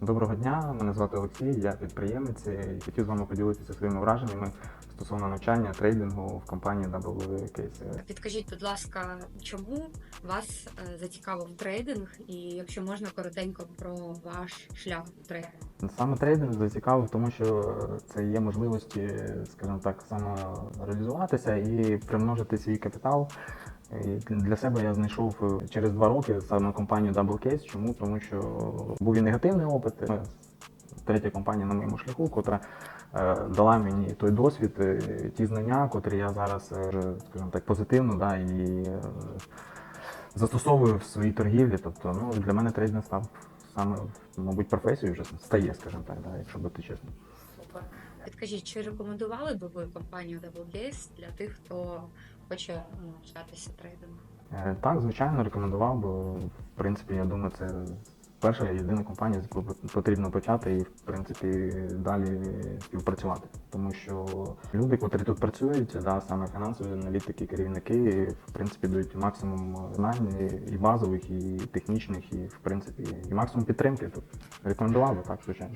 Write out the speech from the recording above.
Доброго дня, мене звати Олексій, я підприємець і хотів з вами поділитися своїми враженнями стосовно навчання трейдингу в компанії WCase. Підкажіть, будь ласка, чому вас е, зацікавив трейдинг, і якщо можна коротенько про ваш шлях в трейдингу? Саме трейдинг зацікавив, тому що це є можливості, скажімо так, самореалізуватися і примножити свій капітал. І для себе я знайшов через два роки саме компанію DoubleCase. Чому? Тому що був і негативний опит. Третя компанія на моєму шляху, котра е, дала мені той досвід, е, ті знання, котрі я зараз, е, скажімо так, позитивно да, і е, застосовую в своїй торгівлі. Тобто, ну, для мене трейдинг став саме, мабуть, професією вже стає, скажімо так, да, якщо бути чесним. Супер. Підкажіть, чи рекомендували би ви компанію WGS для тих, хто хоче ну, навчатися трейдингу? Е, Так, звичайно, рекомендував, бо в принципі, я думаю, це перша єдина компанія, з якою потрібно почати і в принципі далі співпрацювати. Тому що люди, котрі тут працюють, да, саме фінансові аналітики, керівники, в принципі, дають максимум знань і- базових, і технічних, і в принципі, і максимум підтримки. Тобто рекомендував би так, звичайно.